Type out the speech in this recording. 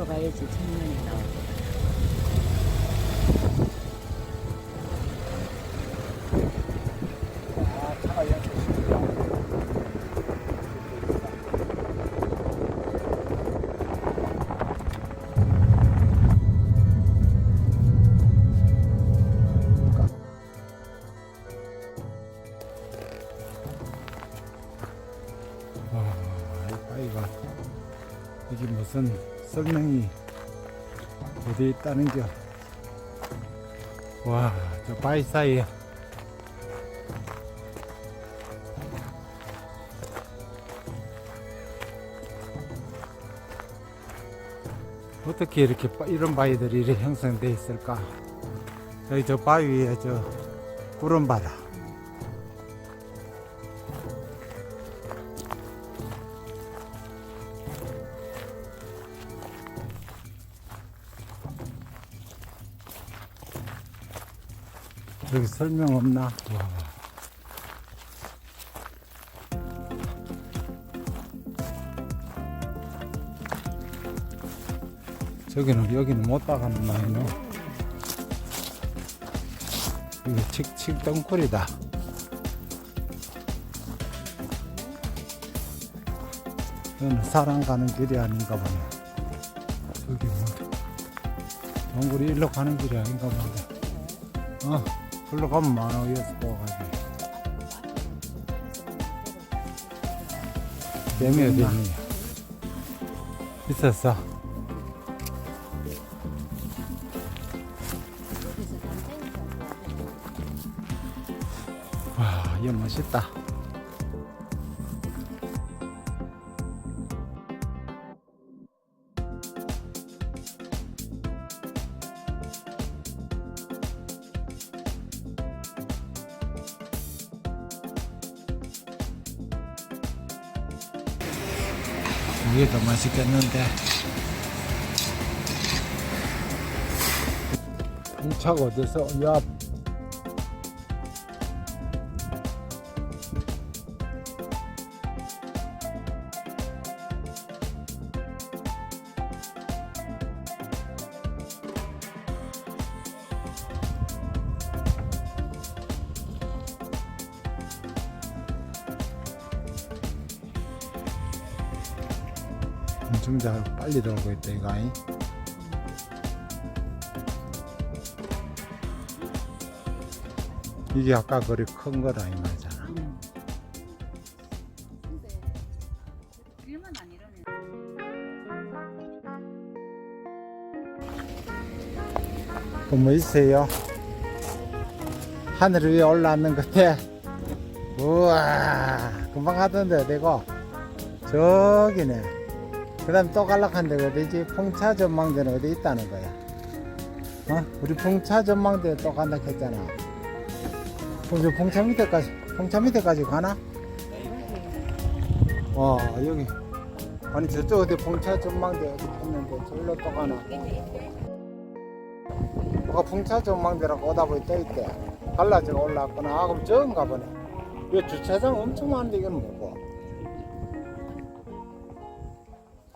저 옆으로 가야지 정면이 있습니다. 와, 이 바위가 설명이 어디에 있다는겨? 와, 저 바위 사이에 어떻게 이렇게 바- 이런 바위들이 이렇게 형성되어 있을까? 저기 저 바위 위에 저 구름 바다. 저기 설명 없나? 와. 저기는 여기는 못 나가는 라인이요. 이거 칙칙 덩굴이다. 이거는 사람 가는 길이 아닌가 보네. 저기 뭐 덩굴이 일로 가는 길이 아닌가 본데. 어, 글로 가면 많아 이어서 가가지고. 뱀이 어디 있니? 있었어. 와, 이거 멋있다. 이게 더 맛있겠는데. 공차가 어디서? 야, 엄청 잘 빨리 돌고 있다 이거 아이 이게 아까 그리 큰 거다 이 말이잖아 같아. 길만 안 이러네. 또뭐 있어요? 하늘 위에 올라왔는 것 같아 우와 금방 가던데 내가 저기네 그 다음 또 갈락한데 어디지? 풍차 전망대는 어디 있다는 거야? 어? 우리 풍차 전망대 또 간다 했잖아. 저 풍차 밑에까지 풍차 밑에까지 가나? 와 여기. 아니 저쪽 어디 풍차 전망대 어디 했는데 저기로 또 가나? 뭐가 풍차 전망대라고 오다 보니 떠 있대. 갈라져 올라왔구나. 아 그럼 저건가 보네. 이 주차장 엄청 많은데 이건 뭐고